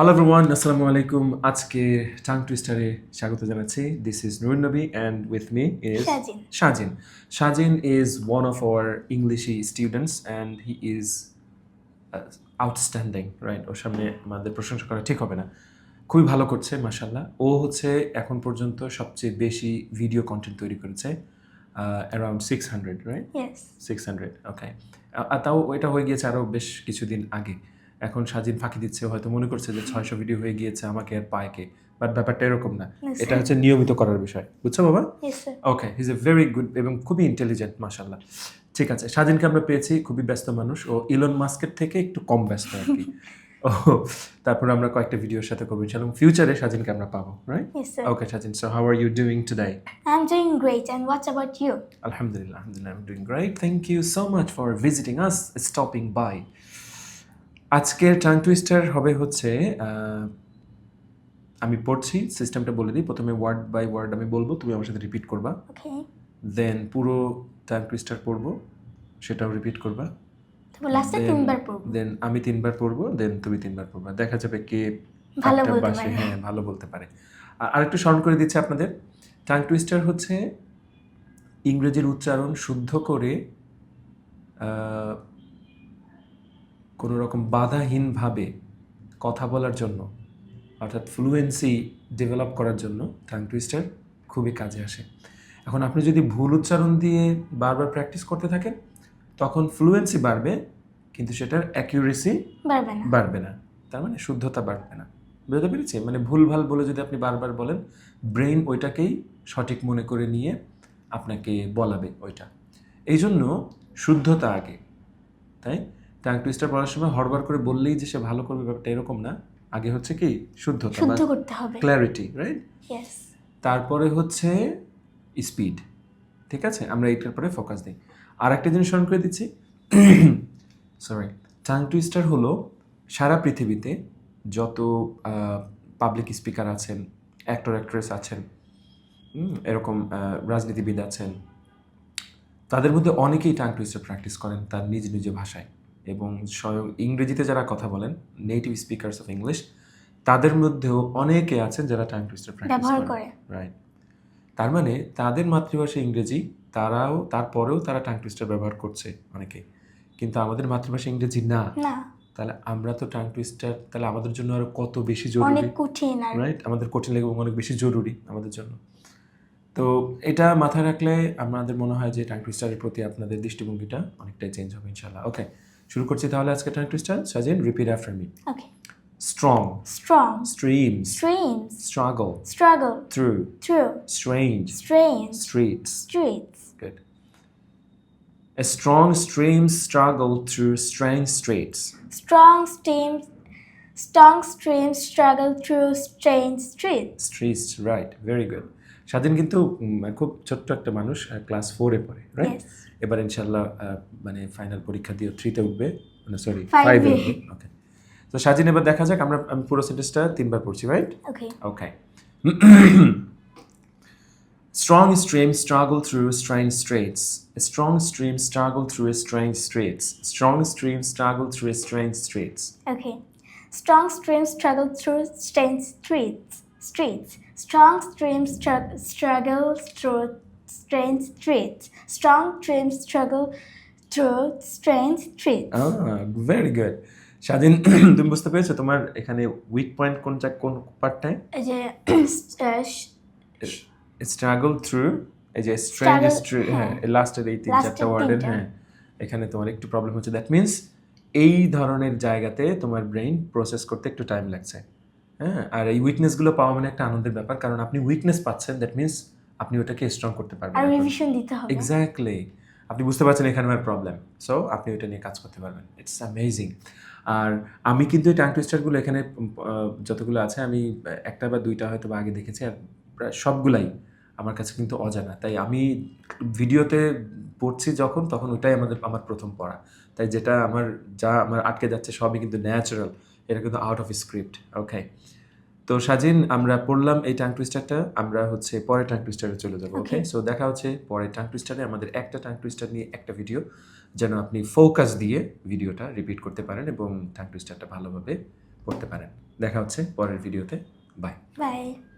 Hello everyone আসসালামু আলাইকুম আজকে টাং টুইস্টারে স্বাগত জানাচ্ছি। This is Nurun Nabi and with me is. Shajin is one of our Englishy students and he is uh, outstanding, right? ওর সামনে আমাদের প্রশংসা করা ঠিক হবে না। খুবই ভালো করছে মাসাল্লাহ ও হচ্ছে এখন পর্যন্ত সবচেয়ে বেশি ভিডিও কন্টেন্ট তৈরি করেছে around six hundred right Yes. Six hundred okay তাও ওইটা হয়ে গিয়েছে আরও বেশ কিছুদিন আগে। এখন সাজিন ফাঁকি দিচ্ছে হয়তো মনে করছে যে ছয়শো ভিডিও হয়ে গিয়েছে আমাকে আর পায় কে বাট ব্যাপারটা এরকম না। এটা হচ্ছে নিয়মিত করার বিষয়। বুঝছ বাবা? Okay he's a very good এবং খুবই ইন্টেলিজেন্ট মাসাল্লাহ ঠিক আছে স্বাধীনকে আমরা পেয়েছি খুবই ব্যস্ত মানুষ। ও ইলন মাস্কের থেকে একটু কম ব্যস্ত আর কি। ও তারপর আমরা কয়েকটা ভিডিওর সাথে করব এবং ফিউচারে স্বাধীনকে আমরা পাবো right okay Swadhin so how are you doing today I'm doing great. And what about you? Alhamdulillah, Alhamdulillah, I'm doing great. Thank you so much for visiting us, stopping by. আজকের টাং টুইস্টার হবে হচ্ছে আমি পড়ছি সিস্টেমটা বলে দিই। প্রথমে word by word আমি বলব তুমি আমার সাথে রিপিট করবা. দেন পুরো টাং টুইস্টার পড়ব সেটাও রিপিট করবা। লাস্টে তিনবার পড়ব। দেন আমি তিনবার পড়ব দেন তুমি তিনবার পড়বা। দেখা যাবে কে ভালো বলতে পারে। হ্যাঁ ভালো বলতে পারে। আর আরেকটু স্মরণ করে দিচ্ছি আপনাদের টাং টুইস্টার হচ্ছে ইংরেজির উচ্চারণ শুদ্ধ করে কোনো রকম বাধাহীনভাবে কথা বলার জন্য অর্থাৎ ফ্লুয়েন্সি ডেভেলপ করার জন্য টাং টুইস্টার খুবই কাজে আসে। এখন আপনি যদি ভুল উচ্চারণ দিয়ে বারবার প্র্যাকটিস করতে থাকেন তখন ফ্লুয়েন্সি বাড়বে কিন্তু সেটার অ্যাকিউরেসি বাড়বে না। তার মানে শুদ্ধতা বাড়বে না। বুঝতে পেরেছি? মানে ভুলভাল বলে যদি আপনি বারবার বলেন ব্রেন ওইটাকেই সঠিক মনে করে নিয়ে আপনাকে বলাবে ওইটা। এই জন্য শুদ্ধতা আগে তাই? টাং টুইস্টার পড়ার সময় হড়বড় করে বললেই যে সে ভালো করবে ব্যাপারটা এরকম না। আগে হচ্ছে কি? শুদ্ধতা শুদ্ধ করতে হবে। ক্ল্যারিটি রাইট তারপরে হচ্ছে স্পিড ঠিক আছে? আমরা এইটার পরে ফোকাস দিই। আর একটা জিনিস স্মরণ করে দিচ্ছি। সরি টাং টুইস্টার হলো সারা পৃথিবীতে যত পাবলিক স্পিকার আছেন অ্যাক্টর অ্যাক্ট্রেস আছেন এরকম রাজনীতিবিদ আছেন তাদের মধ্যে অনেকেই টাং টুইস্টার প্র্যাকটিস করেন তার নিজ নিজ ভাষায়। এবং স্বয়ং ইংরেজিতে যারা কথা বলেন নেটিভ স্পিকার্স অফ ইংলিশ তাদের মধ্যেও অনেকে আছেন যারা টাং টুইস্টার ব্যবহার করে। রাইট তার মানে তাদের মাতৃভাষা ইংরেজি তারাও তারপরেও তারা টাং টুইস্টার ব্যবহার করছে অনেকে। কিন্তু আমাদের মাতৃভাষা ইংরেজি না। তাহলে আমরা তো টাং টুইস্টার তাহলে আমাদের জন্য আরও কত বেশি জরুরি? অনেক কঠিন রাইট আমাদের কঠিন লাগে এবং অনেক বেশি জরুরি আমাদের জন্য। তো এটা মাথায় রাখলে আমাদের মনে হয় যে টাং টুইস্টারের প্রতি আপনাদের দৃষ্টিভঙ্গিটা অনেকটাই চেঞ্জ হবে ইনশাল্লাহ ওকে শুরু করছি তাহলে আজকে tongue twister সাজেন repeat after me okay strong strong stream streams struggle struggle through through strange strange streets streets Good. A strong stream struggle through strange streets. strong streams strong streams struggle through strange streets Streets, right. Very good. স্বাধীন কিন্তু খুব ছোট্ট একটা মানুষ class ফোরে পড়ে right এবার ইনশাল্লাহ মানে ফাইনাল পরীক্ষা দিয়ে থ্রিতে উঠবে মানে সরি। ফাইভে ওকে তো স্বাধীন এবার দেখা যাক আমরা আমি পুরো সেন্টেন্সটা তিনবার পড়ছি right okay Okay. strong streams struggle through strange straits. A strong stream struggle through strange straits. Strong streams struggle through strange straits. Okay. Strong streams struggle through strange streets. Streets. Strong streams stru- struggle through strange streets. Strong streams struggle through strange streets. Ah, very good. স্বাধীন তুমি বুঝতে পেরেছ তোমার এখানে weak point কোনটা কোন পার্টটায় এই যে স্ট্রাগল থ্রু এই যে স্ট্রেঞ্জ হ্যাঁ হ্যাঁ। লাস্টের এই তিন চারটা ওয়ার্ডের। হ্যাঁ এখানে তোমার একটু প্রবলেম হচ্ছে দ্যাট মিন্স এই ধরনের জায়গাতে তোমার ব্রেইন প্রসেস করতে একটু টাইম লাগছে। হ্যাঁ? আর এই উইকনেসগুলো পাওয়া মানে একটা আনন্দের ব্যাপার কারণ আপনি উইকনেস পাচ্ছেন দ্যাট মিন্স আপনি ওটাকে স্ট্রং করতে পারবেন আর রিভিশন দিতে হবে। এক্স্যাক্টলি আপনি বুঝতে পারছেন এখানে আমার প্রবলেম সো আপনি ওইটা নিয়ে কাজ করতে পারবেন। ইটস অ্যামেজিং আর আমি কিন্তু এই টাং টুইস্টারগুলো এখানে যতগুলো আছে আমি একটা বা দুইটা হয়তো বা আগে দেখেছি আর প্রায় সবগুলাই আমার কাছে কিন্তু অজানা। তাই আমি ভিডিওতে পড়ছি যখন তখন ওইটাই আমাদের আমার প্রথম পড়া। তাই যেটা আমার যা আমার আটকে যাচ্ছে সবই কিন্তু ন্যাচারাল এটা কিন্তু আউট অফ স্ক্রিপ্ট ওকে তো সাজিন আমরা পড়লাম এই টাং টুইস্টারটা আমরা হচ্ছে পরে টাং টুইস্টারে চলে যাব ওকে সো দেখা হচ্ছে পরে টাং টুইস্টারে আমাদের একটা টাং টুইস্টার নিয়ে একটা ভিডিও যেন আপনি ফোকাস দিয়ে ভিডিওটা রিপিট করতে পারেন এবং টাং টুইস্টারটা ভালোভাবে পড়তে পারেন। দেখা হচ্ছে পরের ভিডিওতে বাই Bye.